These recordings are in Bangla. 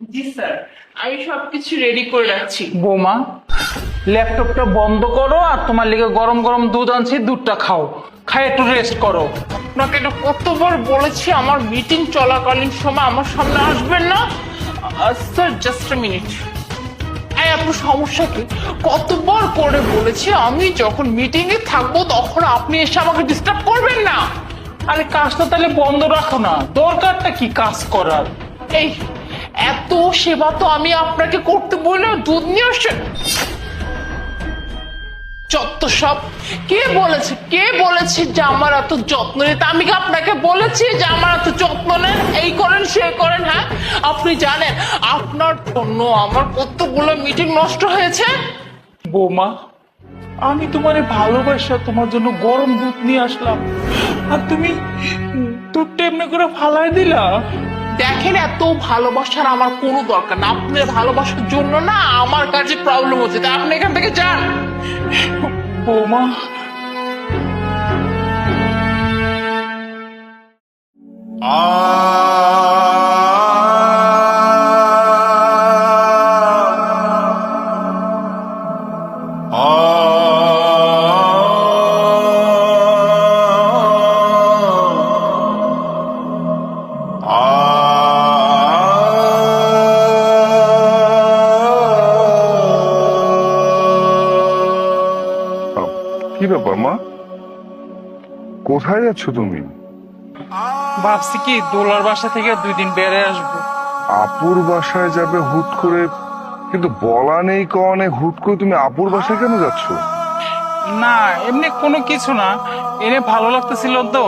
জি স্যার। আমি সবকিছু রেডি করে রাখছি। বৌমা ল্যাপটপটা বন্ধ করো আর তোমার লিগে গরম গরম দুধ আনছি দুধটা খাও। খাই একটু রেস্ট করো। আপনাকে এটা কতবার বলেছি আমার মিটিং চলাকালীন সময় আমার সামনে আসবেন না? স্যার জাস্ট মিনিট এই আপনার সমস্যা কি? কতবার করে বলেছি আমি যখন মিটিং এ থাকব তখন আপনি এসে আমাকে ডিস্টার্ব করবেন না? আরে কাজটা তাহলে বন্ধ রাখো না। দরকারটা কি কাজ করার? এই এত সেবা তো আমি আপনাকে করতে বললেও দুধ নিয়ে আসছেন। যত সব, কে বলেছে কে বলেছে যে আমার এত যত্ন নিতে? আমি কি আপনাকে বলেছি যে আমার এত যত্ন নেন? এই করেন, সে করেন হ্যাঁ? আপনি জানেন, আপনার জন্য আমার কতগুলো মিটিং নষ্ট হয়েছে? বৌমা, আমি তোমারে ভালোবাসা তোমার জন্য গরম দুধ নিয়ে আসলাম। আর তুমি দুধটা এমনি করে ফালাই দিলা? দেখেন এত ভালোবাসার আমার কোনো দরকার না। আপনার ভালোবাসার জন্য না আমার কাছে প্রবলেম হচ্ছে। তা আপনি এখান থেকে যান। বৌমা। কি যাচ্ছ তুমি? ভাবছি কি দোলার বাসা থেকে দুই দিন বেড়ে আসব। আপুর বাসায় যাবে হুট করে কিন্তু বলা নেই কনে হুট করে তুমি আপুর বাসায় কেন যাচ্ছ? না এমনি কোনো কিছু না। এনে ভালো লাগতেছিল তো।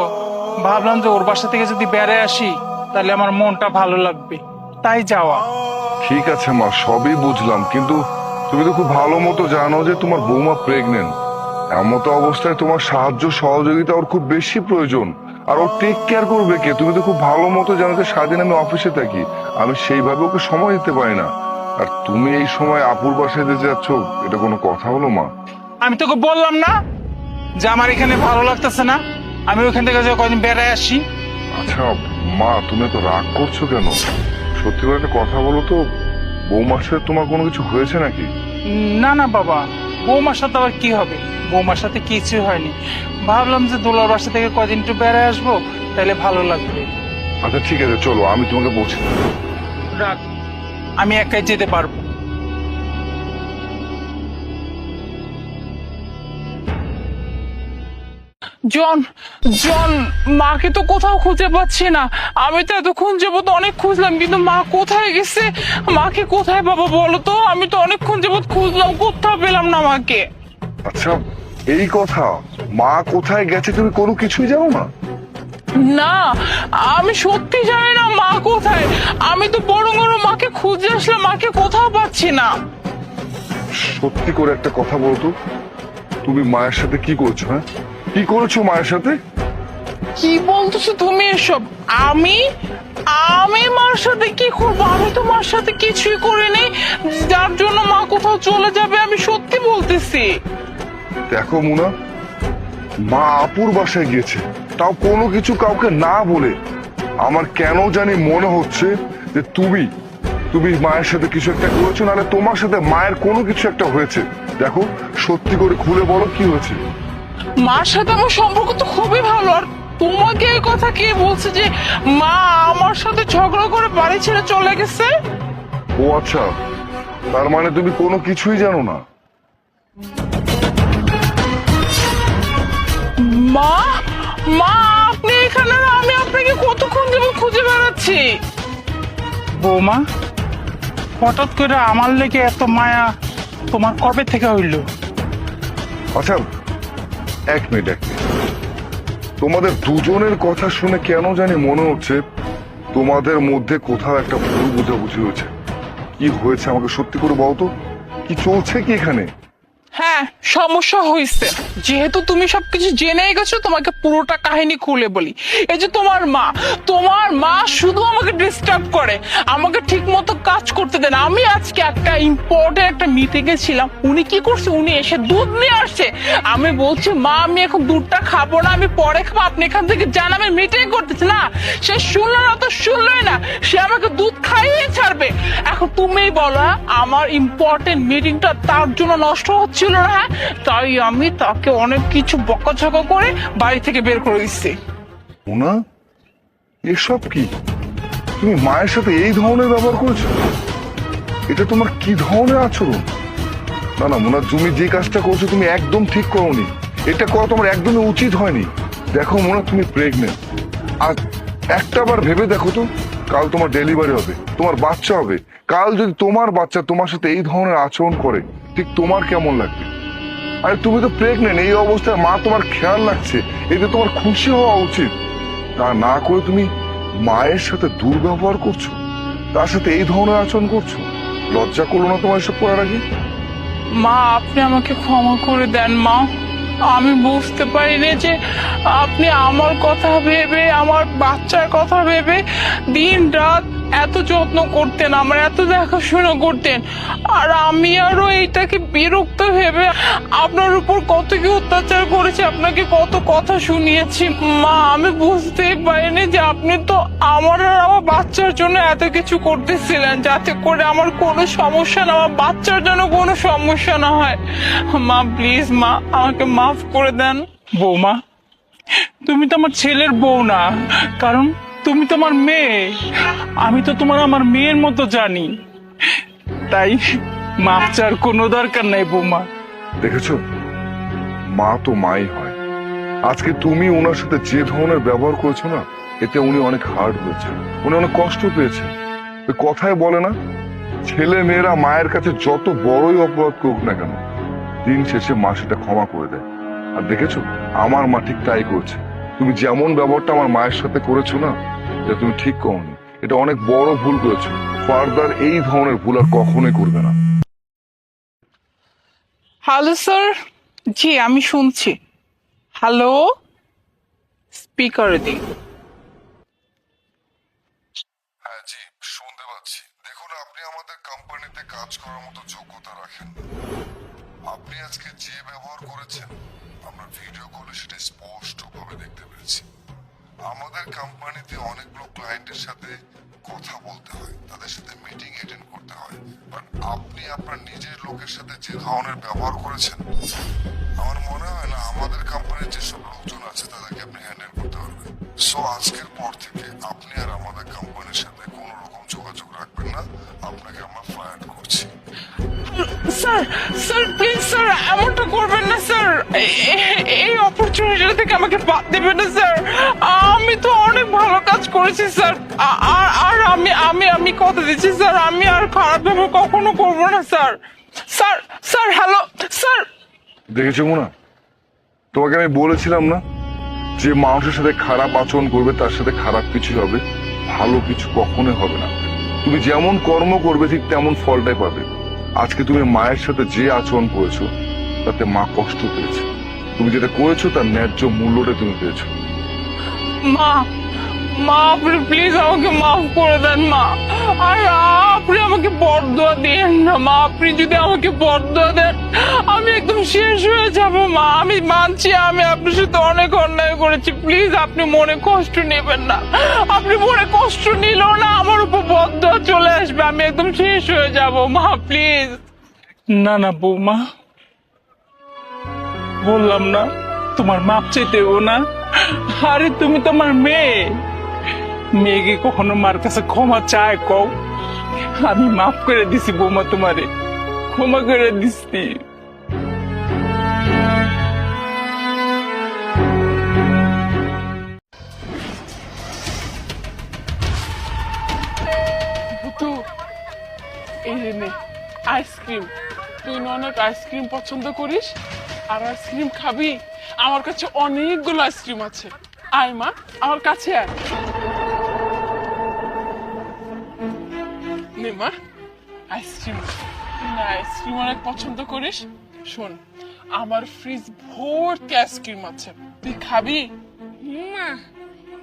ভাবলাম যে ওর বাসা থেকে যদি বেড়ে আসি তাহলে আমার মনটা ভালো লাগবে। তাই যাওয়া। ঠিক আছে মা সবই বুঝলাম কিন্তু তুমি তো খুব ভালো মতো জানো যে তোমার বৌমা প্রেগনেন্ট এমতো অবস্থায় তোমার সাহায্য সহযোগিতা ওর খুব বেশি প্রয়োজন। আর ও টেক কেয়ার করবে কে? তুমি তো খুব ভালো মতো জানো যে সারাদিন আমি অফিসে থাকি। আমি সেইভাবে ওকে সময় দিতে পারি না। আর তুমি এই সময় আপুর বাসায় যেতে যাচ্ছ এটা কোনো কথা হলো মা? আমি তোকে বললাম না যে আমার এখানে ভালো লাগতেছে না। আমি ওখান থেকে যে কদিন বেড়ায় আসি। আচ্ছা মা তুমি তো রাগ করছ কেন? সত্যি করে একটা কথা বলো তো। বৌমার সাথে তোমার কোনো কিছু হয়েছে নাকি? না না বাবা। বৌমার সাথে আবার কি হবে? বৌমার সাথে কিছু হয়নি। ভাবলাম যে দোলার বাসা থেকে কদিন একটু বেড়ে আসব তাহলে ভালো লাগবে। আচ্ছা ঠিক আছে চলো আমি তোমাকে পৌঁছে রাখ আমি একাই যেতে পারব। জন জন মাকে তো কোথাও খুঁজে পাচ্ছি না। আমি তো এতক্ষণ যাবত অনেক খুঁজলাম কিন্তু মা কোথায় গেছে? মাকে কোথায় বাবা বলো তো? আমি তো অনেকক্ষণ যাবত খুঁজলাম কোথাও পেলাম না মাকে। আচ্ছা এই কথা মা কোথায় গেছে তুমি কোনো কিছুই জানো না? না আমি সত্যি জানি না মা কোথায়। আমি তো বড় বড় মাকে খুঁজে আসলাম মাকে কোথাও পাচ্ছি না। সত্যি করে একটা কথা বলতো তুমি মায়ের সাথে কি করছ হ্যাঁ? কি করেছ মায়ের সাথে? কি বলতেছো তুমি এসব? আমি? আমি মার সাথে কি করব? আমি তো মার সাথে কিছুই করিনি। যার জন্য মা কোথাও চলে যাবে আমি সত্যি বলতেছি। দেখো মুনা মা আপুর বাসায় গিয়েছে। তাও কোনো কিছু কাউকে না বলে। আমার কেন জানি মনে হচ্ছে যে তুমি তুমি মায়ের সাথে কিছু একটা করেছ নাহলে তোমার সাথে মায়ের কোনো কিছু একটা হয়েছে। দেখো সত্যি করে খুলে বলো কি হয়েছে। মার সাথে আমার সম্পর্ক তো খুবই ভালো আর তোমাকে এই কথা কে বলছে যে মা আমার সাথে ঝগড়া করে বাড়ি ছেড়ে চলে গেছে? ও আচ্ছা তার মানে তুমি কোনো কিছুই জানো না? মা মা আপনি এখানে না, আমি আপনাকে কতক্ষণ যাব খুঁজে বেড়াচ্ছি? বৌমা হঠাৎ করে আমার লেগে এত মায়া তোমার কবে থেকে হইল? আচ্ছা এক মিনিট এক মিনিট। তোমাদের দুজনের কথা শুনে কেন জানি মনে হচ্ছে তোমাদের মধ্যে কোথাও একটা ভুল বুঝাবুঝি হয়েছে। কি হয়েছে আমাকে সত্যি করে বলো তো? কি চলছে কি এখানে? হ্যাঁ সমস্যা হয়েছে যেহেতু তুমি সবকিছু জেনে গেছো তোমাকে পুরোটা কাহিনী খুলে বলি। এই যে তোমার মা তোমার মা শুধু আমাকে ডিস্টার্ব করে আমাকে ঠিক মতো কাজ করতে দেন আমি আজকে একটা ইম্পর্টেন্ট একটা মিটিং এ ছিলাম। উনি কি করছে? উনি এসে দুধ নিয়ে আসছে। আমি বলছি মা আমি এখন দুধটা খাব না আমি পরে খাব। আপনি এখান থেকে যান আমি মিটিং করতেছি না। সে শুনলো না তো শুনলোই না। সে আমাকে দুধ খাইয়ে ছাড়বে। এখন তুমিই বলো হ্যাঁ, আমার ইম্পর্টেন্ট মিটিংটা তার জন্য নষ্ট হচ্ছিল না হ্যাঁ তাই আমি তাকে অনেক কিছু বকাঝকা করে বাড়ি থেকে বের করে দিচ্ছি। এসব কি? তুমি মায়ের সাথে এই ধরনের ব্যবহার করেছ? এটা তোমার কি ধরনের আচরণ? না না, মোনা, তুমি যে কাজটা করছ তুমি একদম ঠিক করোনি। এটা করা তোমার একদমই উচিত হয়নি। দেখো, মোনা, তুমি প্রেগনেন্ট আর একটা বার ভেবে দেখো তো। কাল তোমার ডেলিভারি হবে, তোমার বাচ্চা হবে। কাল যদি তোমার বাচ্চা তোমার সাথে এই ধরনের আচরণ করে, ঠিক তোমার কেমন লাগবে? আরে তুমি তো প্রেগনেন্ট এই অবস্থায় মা তোমার খেয়াল রাখছে, এতে তোমার খুশি হওয়া উচিত। তা না করে তুমি মায়ের সাথে দুর্ব্যবহার করছ, তার সাথে এই ধরনের আচরণ করছ? লজ্জা করল না তোমার এসব করার আগে? মা, আপনি আমাকে ক্ষমা করে দেন, মা। আমি বুঝতে পারি পারিনি যে আপনি আমার কথা ভেবে, আমার বাচ্চার কথা ভেবে দিন রাত এত যত্ন করতেন, আমার এত দেখাশোনা করতেন, আর আমি আরও এইটাকে বিরক্ত ভেবে আপনার উপর কত কি অত্যাচার করেছি, আপনাকে কত কথা শুনিয়েছি। মা, আমি বুঝতেই পারিনি যে আপনি তো আমার আর আমার বাচ্চার জন্য এত কিছু করতেছিলেন, যাতে করে আমার কোনো সমস্যা না, আমার বাচ্চার জন্য কোনো সমস্যা না হয়। মা, প্লিজ, মা, আমাকে মাফ করে দেন। বৌমা, তুমি তো আমার ছেলের বউ না, কারণ তুমি তো আমার মেয়ে। আমি তো তোমার আমার মেয়ের মতো জানি। তাই মাফ চার কোনো দরকার নাই বৌমা। দেখেছ? মা তো মাই হয়। আজকে তুমি ওনার সাথে যে ধরনের ব্যবহার করেছ না, এতে উনি অনেক হার্ড হয়েছে উনি অনেক কষ্ট পেয়েছেন। ওই কথায় বলে না, ছেলে মেয়েরা মায়ের কাছে যত বড়ই অপরাধ করুক না কেন, দিন শেষে মা সেটা ক্ষমা করে দেয়। আর দেখেছ? আমার মা ঠিক তাই করছে। তুমি যেমন ব্যবহারটা আমার মায়ের সাথে করেছ না এটা তুমি ঠিক করনি। এটা অনেক বড় ভুল করেছ। ফার্দার এই ধরনের ভুল আর কখনোই করবে না। হ্যালো স্যার জি আমি শুনছি। হ্যালো স্পিকার দিন। হ্যাঁ জি শুনতে পাচ্ছি। দেখুন আপনি আমাদের কোম্পানিতে কাজ করার মতো যোগ্যতা রাখেন আপনি আজকে যে ব্যবহার করেছেন আমরা ভিডিও কলে সেটা স্পষ্ট স্পষ্টভাবে দেখতে আমাদের কোম্পানিতে অনেকগুলো ক্লায়েন্টের সাথে কথা বলতে হয়, তাদের সাথে মিটিং অ্যাটেন্ড করতে হয়। বাট আপনি আপনার নিজের লোকের সাথে যে ধরনের ব্যবহার করেছেন, আমার মনে হয় না আমাদের কোম্পানির যেসব লোকজন আছে, তাদেরকে আপনি হ্যান্ডেল করতে পারবেন। সো আজকের পর থেকে আপনি আর আমাদের কোম্পানির সাথে কোনো রকম যোগাযোগ রাখবেন না। আপনাকে আমরা ফায়ার করছি। স্যার স্যার প্লিজ স্যার, এমনটা করবেন না, স্যার। এই অপরচুনিটি থেকে আমাকে বাদ দেবেন না, স্যার। আমি তো অনেক ভালো কাজ করেছি, স্যার। আর আর আমি আমি আমি কথা দিচ্ছি, স্যার। আমি আর খারাপ ব্যবহার কখনো করব না, sir. Sir sir hello sir. দেখেছ মোনা? তোমাকে আমি বলেছিলাম না যে মানুষের সাথে খারাপ আচরণ করবে, তার সাথে খারাপ কিছু হবে। ভালো কিছু কখনোই হবে না। তুমি যেমন কর্ম করবে, ঠিক তেমন ফলটাই পাবে। আজকে তুমি মায়ের সাথে যে আচরণ করেছ, তাতে মা কষ্ট পেয়েছে। তুমি যেটা করেছ, তার ন্যায্য মূল্যটা তুমি পেয়েছ। মা মা আপনি প্লিজ আমাকে মাফ করে দেন মা। আর আপনি আমাকে বরদোয়া দেন না মা, আপনি যদি আমাকে বরদোয়া দেন, আমি একদম শেষ হয়ে যাব মা। আমি মানছি, আমি আপনার সাথে অনেক অন্যায় করেছি। প্লিজ আপনি মনে কষ্ট নেবেন না। আপনি মনে কষ্ট নিলেও না, আমার উপর বরদোয়া চলে আসবে। আমি একদম শেষ হয়ে যাব মা প্লিজ না না বৌমা, বললাম না, তোমার মাপ চাইতেও না। আরে তুমি তোমার মেয়ে। মেয়েকে কখনো মার কাছে ক্ষমা চায় কও? আমি মাফ করে দিছি বৌমা তোমারে। ক্ষমা করে দিছি। আইসক্রিম। তুই অনেক আইসক্রিম পছন্দ করিস? আর আইসক্রিম খাবি? আমার কাছে অনেকগুলো আইসক্রিম আছে। আয় মা, আমার কাছে আয়। নে মা আইসক্রিম না আইসক্রিম অনেক পছন্দ করিস? শোন আমার ফ্রিজ ভর্তি আইসক্রিম আছে। তুই খাবি? মা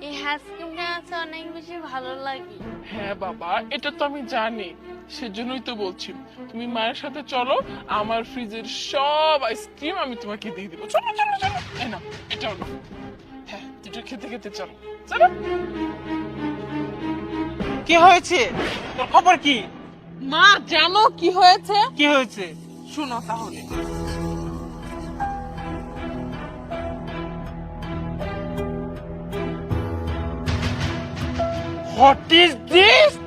এই আইসক্রিমটা আছে অনেক বেশি ভালো লাগে। হ্যাঁ বাবা এটা তো আমি জানি। সেজন্যই তো বলছি। তুমি মায়ের সাথে চলো আমার ফ্রিজের সব আইসক্রিম আমি তোমাকে দিয়ে দেবো। চলো চলো চলো। এই না এটাও না হ্যাঁ দুটো খেতে খেতে চলো। চলো। কি হয়েছে? তোর খবর কি? মা জানো কি হয়েছে? কি হয়েছে? শুনো তাহলে। What is this?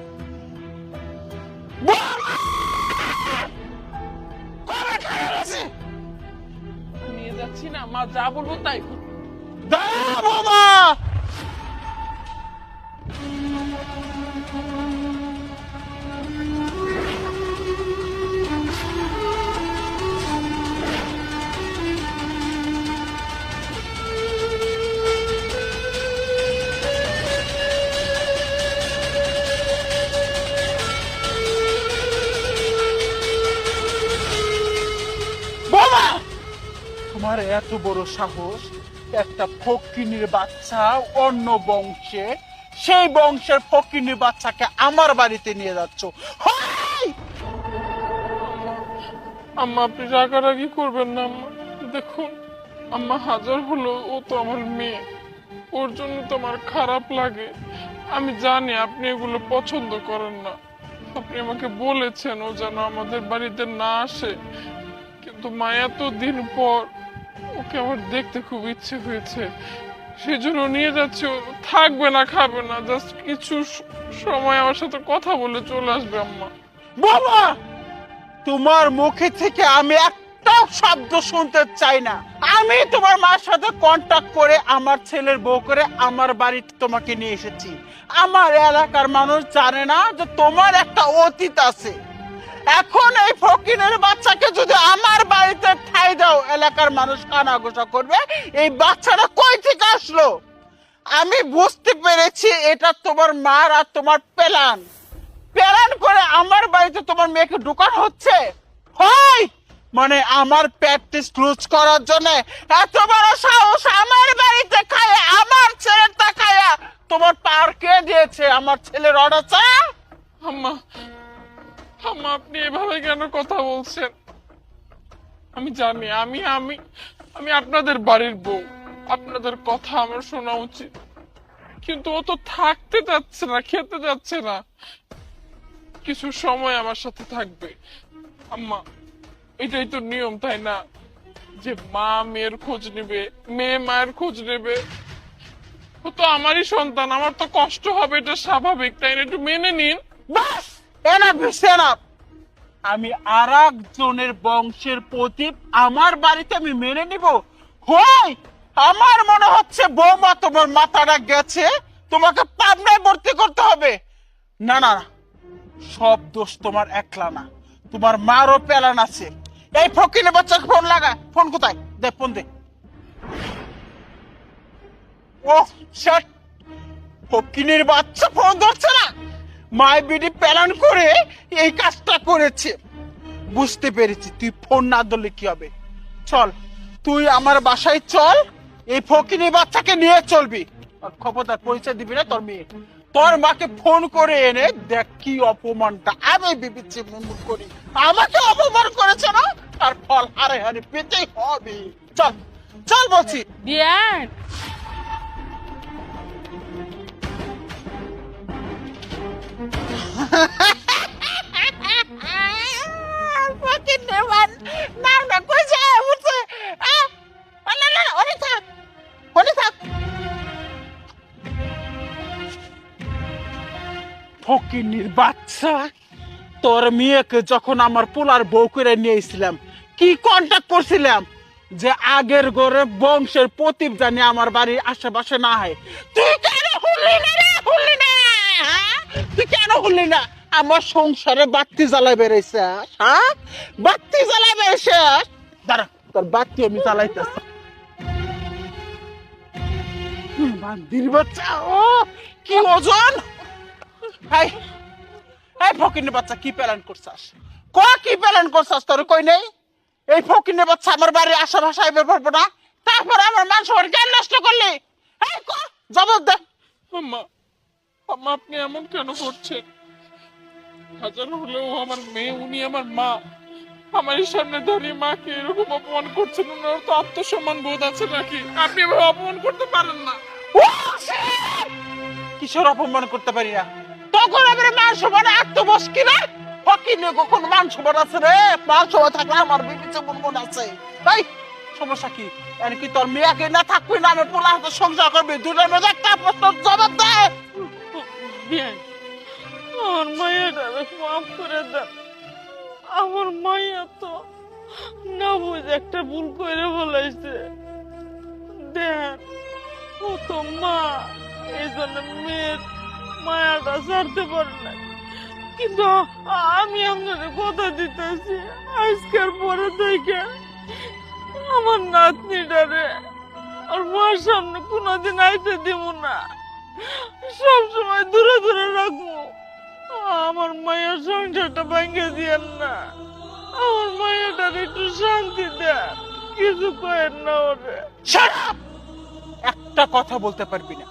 নিয়ে যাচ্ছি না মা যা বলব তাই। দাঁড়া বাবা এত বড় সাহস একটা ফকিনীর বাচ্চা অন্য বংশে, সেই বংশের ফকিনীর বাচ্চাকে আমার বাড়িতে নিয়ে যাচ্ছ। আম্মা, আপনি রাগারাগি করবেন না, আম্মা। দেখুন, আম্মা হাজার হলো ও তো আমার মেয়ে। ওর জন্য তো আমার খারাপ লাগে। আমি জানি আপনি এগুলো পছন্দ করেন না। আপনি আমাকে বলেছেন ও যেন আমাদের বাড়িতে না আসে। কিন্তু মায়া তো দিন পর ওকে আমার দেখতে খুব ইচ্ছে হয়েছে। সেজন্য নিয়ে যাচ্ছে থাকবে না, খাবে না, জাস্ট কিছু সময় আমার সাথে কথা বলে চলে আসবে আম্মা। বাবা, তোমার মুখে থেকে আমি একটা শব্দ শুনতে চাই না। আমি তোমার মার সাথে কন্টাক্ট করে আমার ছেলের বউ করে আমার বাড়িতে তোমাকে নিয়ে এসেছি। আমার এলাকার মানুষ জানে না যে তোমার একটা অতীত আছে। এখন এই ফকিরের বাচ্চাকে যদি আমার বাড়িতে ঠাই দাও, এলাকার মানুষ কানাঘোষা করবে, এই বাচ্চাটা কই থেকে আসলো? আমি বুঝতে পেরেছি এটা তোমার মার আর তোমার পেলান। প্ল্যান করে আমার বাড়িতে তোমার মেয়েকে ঢুকানো হচ্ছে? হয়! মানে আমার প্র্যাকটিস ক্লোজ করার জন্য এত বড় সাহস আমার বাড়িতে খায়, আমার ছেলেটা খায়া। তোমার পার কে দিয়েছে? আমার ছেলের অর্ডার চা আম্মা আম্মা, আপনি এভাবে কেন কথা বলছেন? আমি জানি, আমি আমি আমি আপনাদের বাড়ির বউ। আপনাদের কথা আমার শোনা উচিত। কিন্তু ও তো থাকতে যাচ্ছে না, খেতে যাচ্ছে না। কিছু সময় আমার সাথে থাকবে। আম্মা, এটাই তো নিয়ম, তাই না? যে মা মেয়ের খোঁজ নেবে, মেয়ে মায়ের খোঁজ নেবে। ও তো আমারই সন্তান, আমার তো কষ্ট হবে, এটা স্বাভাবিক, তাই না? একটু মেনে নিন। বাস! আমি আর একজনের বংশের প্রতীপ আমার বাড়িতে আমি মেনে নিব। হয় আমার মনে হচ্ছে বৌমা তোমার মাথাটা গেছে, তোমাকে পাবনায় ভর্তি করতে হবে। না না সব দোষ তোমার একলা না, তোমার মারও পেলান আছে। এই ফকিনে বাচ্চাকে ফোন লাগা, ফোন কোথায়? দে, ফোন দে। ও শাট ফকিনের বাচ্চা ফোন ধরছে না। মায় বিডি প্ল্যান করে এই কাজটা করেছে। বুঝতে পেরেছি, তুই ফোন না ধরলে কি হবে? চল, তুই আমার বাসায় চল, এই ফকিনি বাচ্চাকে নিয়ে চলবি। আর খবরদার পরিচয় দিবি না তোর মেয়ে। তোর মাকে ফোন করে এনে দেখ কি অপমানটা। আমি বিবিচ্ছি মুখ করি। আমাকে অপমান করেছে না? তার ফল হারে হারে পেতেই হবে। চল চল বলছি। বিয়ান fucking বাচ্চা। তোর মেয়েকে যখন আমার পোলার বউ করে নিয়েছিলাম, কি কন্টাক্ট করছিলাম? যে আগের ঘরে বংশের প্রতীপ জানি আমার বাড়ির আশেপাশে না হয়। তুই কেন হুললি না রে? হুললি না হ্যাঁ? তুই কেন না আমার সংসারে বাতি জ্বালাই বেড়েছে হ্যাঁ? বাতি জ্বালাই বেড়েছে দাঁড়া তোর বাতি আমি জ্বালাইতেছি। বান্দির বাচ্চা ও কি ওজন? হাই হাই ফকিনের বাচ্চা কি প্ল্যান করছাস? ক কি প্ল্যান করছাস তোর কই নেই? এই ফকিনে বাচ্চা আমার বাড়ির আশেপাশে আইবে পারব না। তারপর আমার মান সম্মান কেন নষ্ট করলি? এই কর, জবাব দে। আম্মা আম্মা আপনি এমন কেন করছেন? হাজার হলেও আমার মেয়ে উনি আমার মা। আমার সামনে দাঁড়িয়ে মাকে এরকম অপমান করছেন ওনার তো আত্মসম্মান বোধ আছে নাকি? আপনি এভাবে অপমান করতে পারেন না। কিশোর অপমান করতে পারি না? তখন আমার মান সম্মান আত্মবস কিনা ফকিনে কখন মান সম্মান আছে রে? মান সম্মান থাকলে আমার বিবিতে মন মন আছে। তাই সমস্যা কি? আর কি তোর মেয়েকে না থাকবি না আমি পোলা হাতে সংসার করবি? দুটার মধ্যে একটা প্রশ্ন জবাব দে। বিয়াই আমার মায়েরা মাফ করে দেন। আমার মাইয়া তো না বুঝে একটা ভুল করে বলেছে। দেন, ও তো মা, এই জন্য মেয়ের মায়াটা ছাড়তে পারে না কিন্তু আমি আপনাদের কথা দিতেছি, আজকের পরে থেকে আমার নাতনিটারে আর মার সামনে কোনোদিন আইতে দিব না। সব সময় দূরে দূরে রাখব। আমার মায়ের সংসারটা ভেঙে দিয়েন না। আমার মায়েরটার একটু শান্তি দেন। কিছু কয়েন না ওরে। একটা কথা বলতে পারবি না।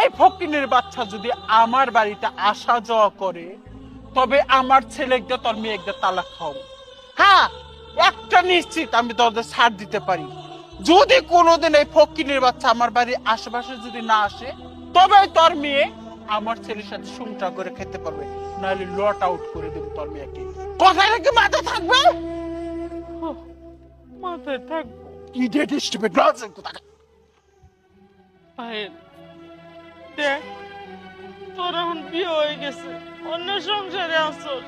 এই ফকিনের বাচ্চা যদি আমার বাড়িতে আসা যাওয়া করে, তবে আমার ছেলেকে তোর মেয়েকে তালাক খাও হ্যাঁ একটা নিশ্চিত আমি তোদের ছাড় দিতে পারি। যদি কোনোদিন এই ফকিনের বাচ্চা আমার বাড়ির আশেপাশে যদি না আসে তবে তোর মেয়ে আমার ছেলের সাথে সংসার করে খেতে পারবে। নাহলে লট আউট করে দেবো তোর মেয়েকে। কথাটা কি মাথা থাকবে? মাথায় থাকব। ইডিয়েট স্টুপিড ননসেন্স কথা পায়েল দেখ তোর এখন বিয়ে হয়ে গেছে। অন্য সংসারে আসস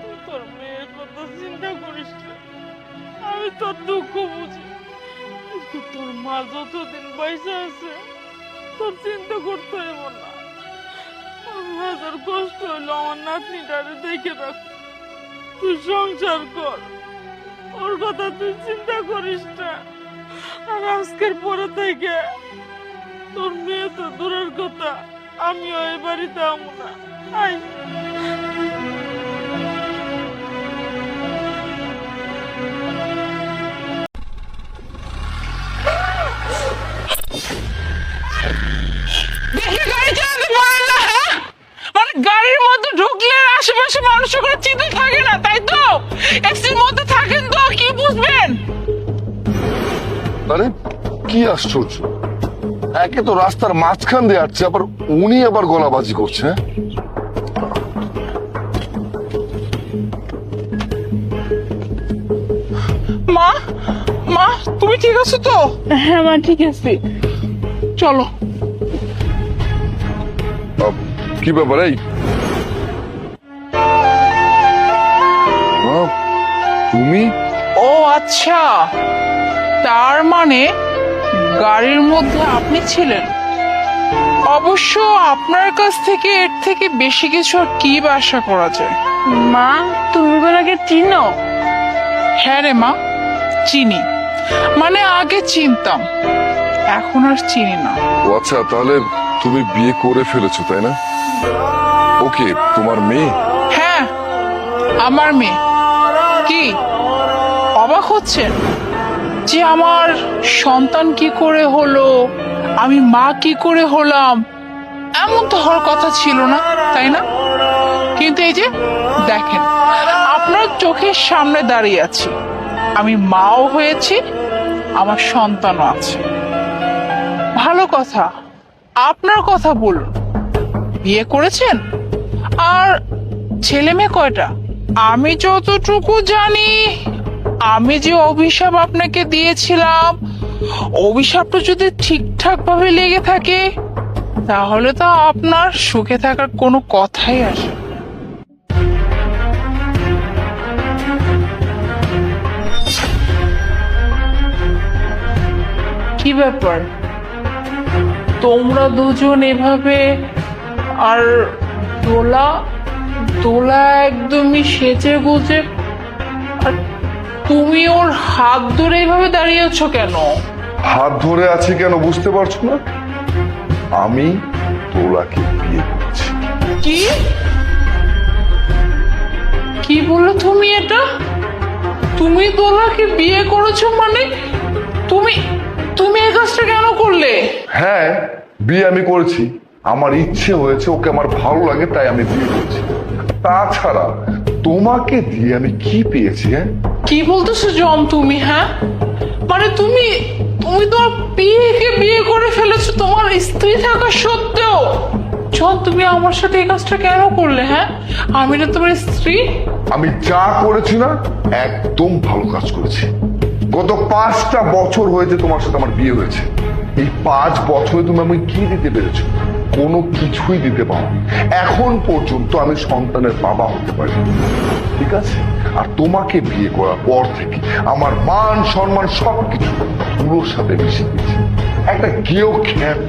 তুই তোর মেয়ের কথা চিন্তা করিস না। আমি তোর দুঃখ বুঝি। কিন্তু তোর মা যতদিন পয়সা আছে তোর চিন্তা করতে হইব না। হাজার কষ্ট হইল আমার নাতনিটারে দেখে রাখ। তুই সংসার কর। ওর কথা তুই চিন্তা করিস না। আর আজকের পরে থেকে তোর মেয়ে তো দূরের কথা। আমিও এই বাড়িতে আমি না। গাড়ির মধ্যে ঢুকলে আশেপাশে মানুষের চিন্তা থাকে না তাই তো? এসির মধ্যে থাকেন তো কি বুঝবেন? আরে কি আশ্চর্য। একে তো রাস্তার মাঝখান দিয়ে আসছে আবার উনি আবার গলাবাজি করছে হ্যাঁ? মা মা তুমি ঠিক আছো তো? হ্যাঁ মা ঠিক আছে। চলো। কি ব্যাপার এই? তুমি? ও আচ্ছা। তার মানে গাড়ির মধ্যে আপনি ছিলেন। অবশ্য আপনার কাছ থেকে এর থেকে বেশি কিছু আর কি বা আশা করা যায়? মা তুমি ওনাকে চিনো? হ্যাঁ রে মা চিনি। মানে আগে চিনতাম এখন আর চিনি না। ও আচ্ছা তাহলে তুমি বিয়ে করে ফেলেছো তাই না? ওকে, তোমার মেয়ে? হ্যাঁ আমার মেয়ে। কি? অবাক হচ্ছেন? যে আমার সন্তান কি করে হলো? আমি মা কি করে হলাম? এমন তো হওয়ার কথা ছিল না, তাই না? কিন্তু এই যে, দেখেন, আপনার চোখের সামনে দাঁড়িয়ে আছি। আমি মাও হয়েছি, আমার সন্তানও আছে। ভালো কথা, আপনার কথা বলুন। বিয়ে করেছেন? আর ছেলে মেয়ে কয়টা? আমি যতটুকু জানি, আমি যে অভিশাপ আপনাকে দিয়েছিলাম, অভিশাপটা যদি ঠিকঠাক ভাবে লেগে থাকে, তাহলে তো আপনার সুখে থাকার কোনো কথাই আসে কি ব্যাপার? তোমরা দুজন এভাবে আর দোলা দোলা একদমই সেচে গুজে। আর তুমি ওর হাত ধরে এইভাবে দাঁড়িয়ে আছো কেন? হাত ধরে আছে কেন বুঝতে পারছ না? আমি তোলাকে বিয়ে করেছি। কি? কি বলল তুমি এটা? তুমি দোলাকে বিয়ে করেছ মানে তুমি তুমি এই কাজটা কেন করলে? হ্যাঁ বিয়ে আমি করেছি। আমার ইচ্ছে হয়েছে ওকে আমার ভালো লাগে তাই আমি বিয়ে করেছি। তাছাড়া তোমাকে দিয়ে আমি কি পেয়েছি হ্যাঁ? কি বলতেছো জম তুমি হ্যাঁ? মানে তুমি তুমি তোমার বিয়েকে বিয়ে করে ফেলেছো তোমার স্ত্রী থাকা সত্ত্বেও। জন তুমি আমার সাথে এই কাজটা কেন করলে হ্যাঁ? আমি না তোমার স্ত্রী? আমি যা করেছি না একদম ভালো কাজ করেছি। গত পাঁচটা বছর হয়েছে তোমার সাথে আমার বিয়ে হয়েছে। এই পাঁচ বছরে তুমি আমি কি দিতে পেরেছ? কোনো কিছুই দিতে পারো এখন পর্যন্ত আমি সন্তানের বাবা হতে পারি ঠিক আছে? আর তোমাকে বিয়ে করার পর থেকে আমার মান, সম্মান সবকিছু পুরোর সাথে মিশে গেছে। একটা গেও খ্যাত,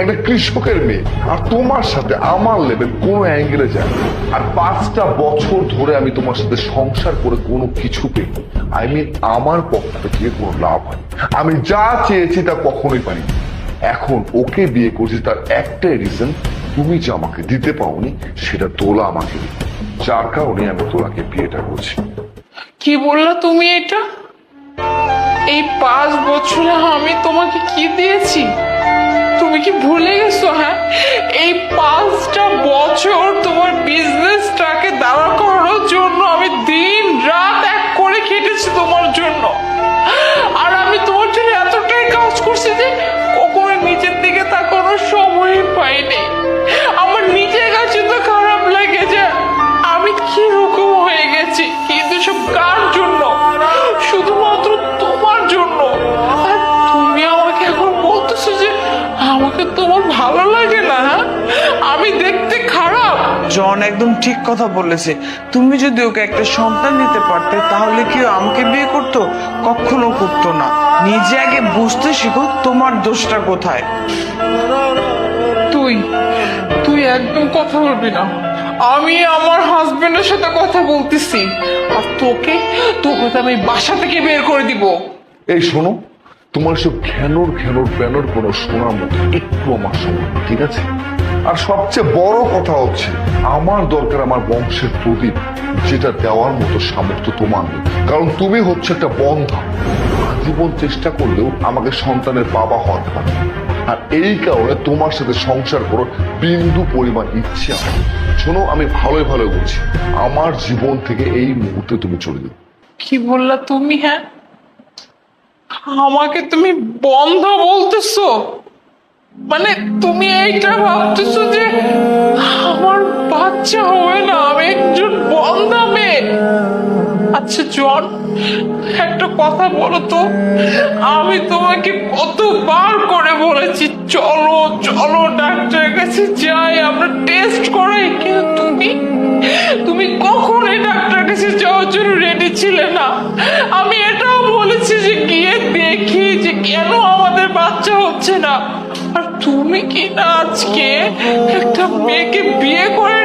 একটা কৃষকের মেয়ে। আর তোমার সাথে আমার লেভেল কোনো অ্যাঙ্গেলে যায় আর পাঁচটা বছর ধরে আমি তোমার সাথে সংসার করে কোনো কিছু পেই আই মিন আমার পক্ষ থেকে কোনো লাভ হয় আমি যা চেয়েছি তা কখনোই পারি এখন ওকে বিয়ে করছি তার একটাই রিজন তুমি যে আমাকে দিতে পাওনি, সেটা তোলা আমাকে যার কারণে আমি তোলাকে বিয়েটা করছি। কি বললা তুমি এটা? এই পাঁচ বছরে আমি তোমাকে কি দিয়েছি? তুমি কি ভুলে গেছো হ্যাঁ? এই পাঁচটা বছর তোমার বিজনেসটাকে দাঁড়া করানোর জন্য আমি দিন রাত এক করে খেটেছি তোমার জন্য। আর আমি তোমার জন্য এতটাই কাজ করছি যে সময় পাইনি। আমার নিজের কাছে তো খারাপ লাগে যে আমি কীরকম হয়ে গেছি, কিন্তু সব কার জন্য? শুধুমাত্র তোমার জন্য। আর তুমি আমাকে এখন বলতেছো যে আমাকে তোমার ভালো লাগে না হ্যাঁ? আমি দেখতে খারাপ। জন একদম ঠিক কথা বলেছে। তুমি যদি ওকে একটা সন্তান দিতে পারতে, তাহলে কি আমাকে বিয়ে করতো? কখনো করতো না। নিজে আগে বুঝতে শিখো তোমার দোষটা কোথায়। তুই তুই একদম কথা বলবি না। আমি আমার হাজবেন্ডের সাথে কথা বলতেছি, আর তোকে তোকে তো আমি বাসা থেকে বের করে দিব। এই শোনো, তোমার সব ঘ্যানোর ঘ্যানোর ব্যানোর কোনো শোনার মতো একটু আমার সময় ঠিক আছে? আর সবচেয়ে বড় কথা হচ্ছে, আমার দরকার আমার বংশের প্রদীপ, যেটা দেওয়ার মতো সামর্থ্য তোমার কারণ তুমি হচ্ছে একটা বন্ধা। জীবন চেষ্টা করলেও আমাকে সন্তানের বাবা হওয়ার পারে। আর এই কারণে তোমার সাথে সংসার করো বিন্দু পরিমাণ ইচ্ছে আমার। শোনো, আমি ভালোই ভালো বলছি আমার জীবন থেকে এই মুহূর্তে তুমি চলে যাও। কি বললা তুমি হ্যাঁ? আমাকে তুমি বন্ধ বলতেছো? মানে তুমি এইটা ভাবতেছো যে আমার বাচ্চা হবে না, আমি একজন বন্ধা মেয়ে। আচ্ছা জন একটা কথা বলো তো। আমি তোমাকে কতবার করে বলেছি, চলো চলো, ডাক্তারের কাছে যাই, আমরা টেস্ট করাই, কিন্তু তুমি তুমি কখনোই ডাক্তারের কাছে যাওয়ার জন্য রেডি ছিলে না। আমি এটাও বলেছি যে গিয়ে দেখি যে কেন আমাদের বাচ্চা হচ্ছে না। আর তুমি কি না আজকে একটা মেয়েকে বিয়ে করে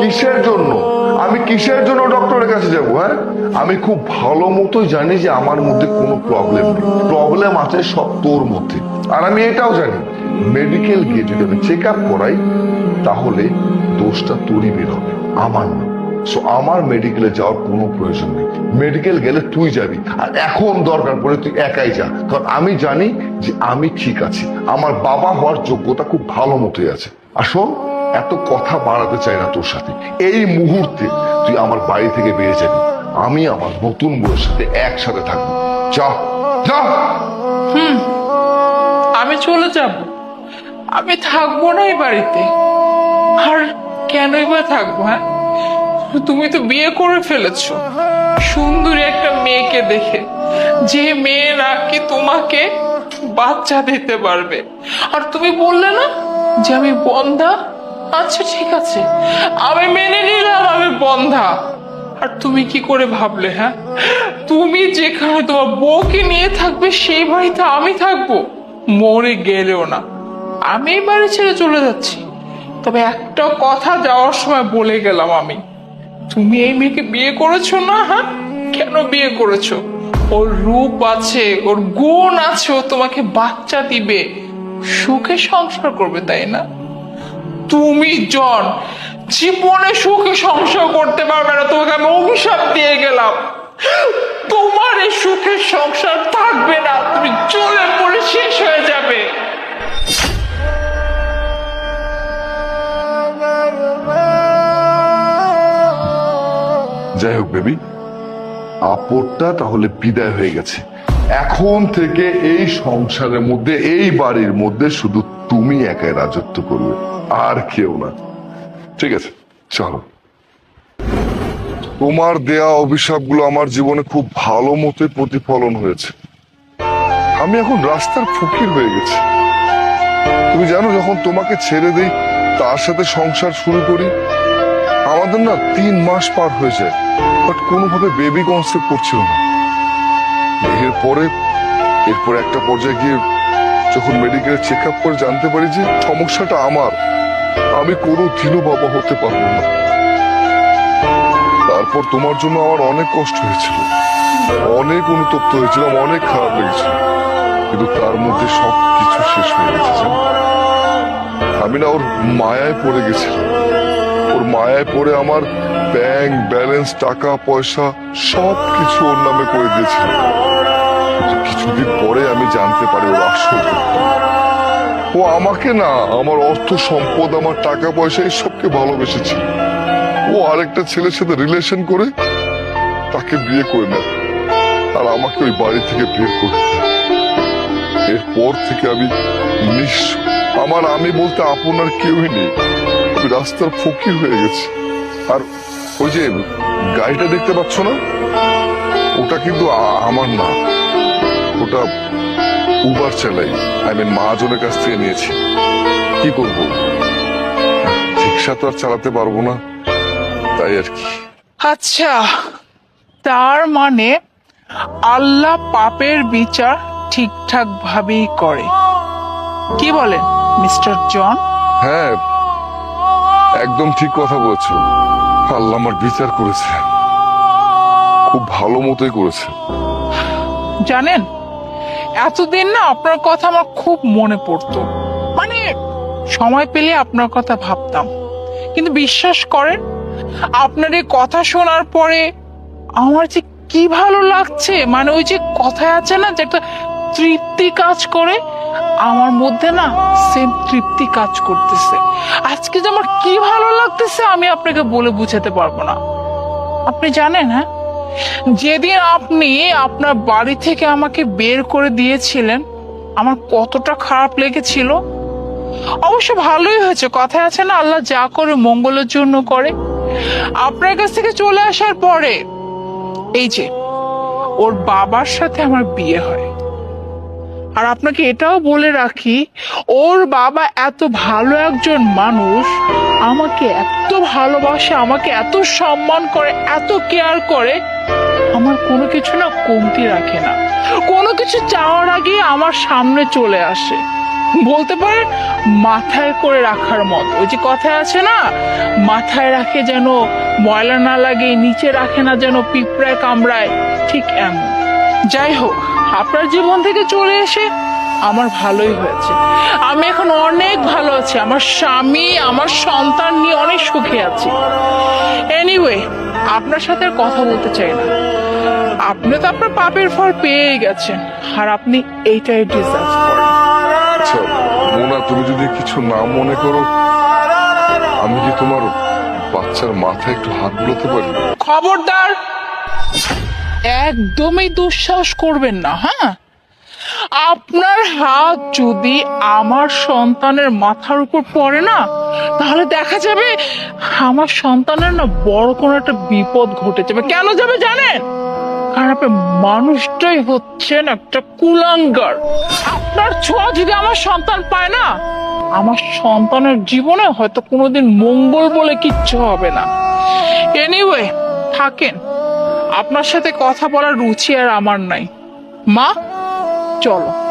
কিসের জন্য? আমি কিসের জন্য ডক্টরের কাছে যাব হ্যাঁ? আমি খুব ভালো মতোই জানি যে আমার মধ্যে কোনো প্রবলেম নেই। প্রবলেম আছে সব তোর মধ্যে। আর আমি এটাও জানি মেডিকেল গিয়ে যদি আমি চেক আপ করাই, তাহলে দোষটা তোরই বের হবে, আমার না। সো আমার মেডিকেলে যাওয়ার কোনো প্রয়োজন নেই। মেডিকেল গেলে তুই যাবি, আর এখন দরকার পড়ে তুই একাই যা। কারণ আমি জানি যে আমি ঠিক আছি। আমার বাবা হওয়ার যোগ্যতা খুব ভালো মতোই আছে। আর শোন এত কথা বাড়াতে চাই না তোর সাথে। এই মুহূর্তে তুই আমার বাড়ি থেকে বেরিয়ে যাবি। আমি আমার নতুন বউয়ের সাথে একসাথে থাকব। যা যা। আমি চলে যাব। আমি থাকব না এই বাড়িতে। আর কেনই বা থাকব হ্যাঁ? তুমি তো বিয়ে করে ফেলেছো। সুন্দরী একটা মেয়েকে দেখে যে মেয়ে নাকি তোমাকে বাচ্চা দিতে পারবে। আর তুমি বললে না যে আমি বন্ধা আচ্ছা ঠিক আছে। আমি মেনে নিলাম, আমি বন্ধা। আর তুমি কি করে ভাবলে হ্যাঁ? তুমি যেখানে তোমার বউকে নিয়ে থাকবে, সেই বাড়িতে আমি থাকব। মরে গেলেও না। আমি এই বাড়ি ছেড়ে চলে যাচ্ছি। তবে একটা কথা যাওয়ার সময় বলে গেলাম আমি। তুমি এই মেয়েকে বিয়ে করেছ না হ্যাঁ? কেন বিয়ে করেছ? ওর রূপ আছে, ওর গুণ আছে, ও তোমাকে বাচ্চা দিবে। সুখে সংসার করবে, তাই না? তুমি জন, জীবনে সুখে সংসার করতে পারবে না, তোমাকে আমি অভিশাপ দিয়ে গেলাম। তোমার এই সুখের সংসার থাকবে না, তুমি চলে পড়ে শেষ হয়ে যাবে। যাই হোক বেবি, আপদটা তাহলে বিদায় হয়ে গেছে। এখন থেকে এই সংসারের মধ্যে, এই বাড়ির মধ্যে শুধু তুমি একাই রাজত্ব করবে, আর কেউ না। ঠিক আছে, চলো। তোমার দেয়া অভিশাপগুলো আমার জীবনে খুব ভালো মতো প্রতিফলন হয়েছে। আমি এখন রাস্তার ফকির হয়ে গেছি। তুমি জানো, যখন তোমাকে ছেড়ে দেই, তার সাথে সংসার শুরু করি, আমাদের না তিন মাস পার হয়ে যায়। বাট কোনোভাবে বেবি কনসেপ্ট করছিল না। এরপরে এরপরে একটা পর্যায়ে গিয়ে যখন মেডিকেল চেক আপ করে জানতে পারি যে সমস্যাটা আমার, আমি কোনো দিনও বাবা হতে পারব না। তারপর তোমার জন্য আমার অনেক কষ্ট হয়েছিল। অনেক অনুতপ্ত হয়েছিলাম, অনেক খারাপ লেগেছিল। কিন্তু তার মধ্যে সব কিছু শেষ হয়ে গেছে আমি না ওর মায়ায় পড়ে গেছিলাম। ওর মায়ায় পড়ে আমার ব্যাংক ব্যালেন্স টাকা, পয়সা সব কিছু ওর নামে করে দিয়েছিল। কিছুদিন পরে আমি জানতে পারি ওর আসল ও আমাকে না, আমার অর্থ সম্পদ, আমার টাকা, পয়সা সবকে ভালোবেসেছিল ও আরেকটা ছেলের সাথে রিলেশন করে তাকে বিয়ে করে নেয় আর আমাকে ওই বাড়ি থেকে বের করে। এরপর থেকে আমি নিঃস্ব আমার আমি বলতে আপনার কেউই নেই। রাস্তার ফকির হয়ে গেছি। আর ওই যে গাড়িটা দেখতে পাচ্ছ না? ওটা কিন্তু আমার না ওটা উবার চালাই আই মিন মহাজনের কাছ থেকে নিয়েছি। কি করব? রিক্সা তো আর চালাতে পারব না। তাই আর কি। আচ্ছা তার মানে আল্লাহ পাপের বিচার ঠিকঠাক ভাবেই করে। কি বলেন মিস্টার জন? হ্যাঁ একদম ঠিক কথা বলেছ। আল্লাহ আমার বিচার করেছে। খুব ভালো মতোই করেছে। জানেন, এতদিন না আপনার কথা আমার খুব মনে পড়তো। মানে সময় পেলে আপনার কথা ভাবতাম। কিন্তু বিশ্বাস করেন, আপনার এই কথা শোনার পরে আমার যে কি ভালো লাগছে মানে ওই যে কথায় আছে না, যে একটা তৃপ্তি কাজ করে আমার মধ্যে না সেম তৃপ্তি কাজ করতেছে। আজকে যে আমার কি ভালো লাগতেছে আমি আপনাকে বলে বুঝাতে পারব না। আপনি জানেন হ্যাঁ? যেদিন আপনি আপনার বাড়ি থেকে আমাকে বের করে দিয়েছিলেন, আমার কতটা খারাপ লেগেছিল। অবশ্য ভালোই হয়েছে, কথায় আছে না, আল্লাহ যা করে মঙ্গলের জন্য করে। আপনার কাছ থেকে চলে আসার পরে, এই যে, ওর বাবার সাথে আমার বিয়ে হয়। আর আপনাকে এটাও বলে রাখি, ওর বাবা এত ভালো একজন মানুষ, আমাকে এত ভালোবাসে, আমাকে এত সম্মান করে, এত কেয়ার করে, আমার কোনো কিছু না কমতি রাখে না। কোনো কিছু চাওয়ার আগে আমার সামনে চলে আসে। বলতে পারেন, মাথায় করে রাখার মতো। ওই যে কথায় আছে না, মাথায় রাখে যেন, ময়লা না লাগে, নিচে রাখে না যেন, পিঁপড়ায় কামড়ায়, ঠিক এমন। যাই হোক আপনার জীবন থেকে চলে এসে আমার ভালোই হয়েছে। আমি এখন অনেক ভালো আছি। আমার স্বামী আমার সন্তান নিয়ে অনেক সুখে আছি। এনিওয়ে আপনার সাথে আর কথা বলতে চাই না। আপনি তো আপনার পাপের ফল পেয়ে গেছেন আর আপনি এইটাই ডিজার্ভ করেন। আচ্ছা মোনা তুমি যদি কিছু না মনে করো আমি কি তোমার বাচ্চার মাথায় একটু হাত বুলাতে পারি? খবরদার! একদমই দুঃসাহস করবেন না হ্যাঁ? আপনার হাত যদি আমার সন্তানের মাথার উপর পড়ে না, তাহলে দেখা যাবে আমার সন্তানের না বড় কোনো একটা বিপদ ঘটে যাবে। কেন যাবে জানেন? কারণ আপনার মানুষটাই হচ্ছেন একটা কুলাঙ্গার। আপনার ছোঁয়া যদি আমার সন্তান পায় না, আমার সন্তানের জীবনে হয়তো কোনোদিন মঙ্গল বলে কিচ্ছু হবে না। এনিওয়ে থাকেন। আপনার সাথে কথা বলার রুচি আর আমার নাই। মা চলো।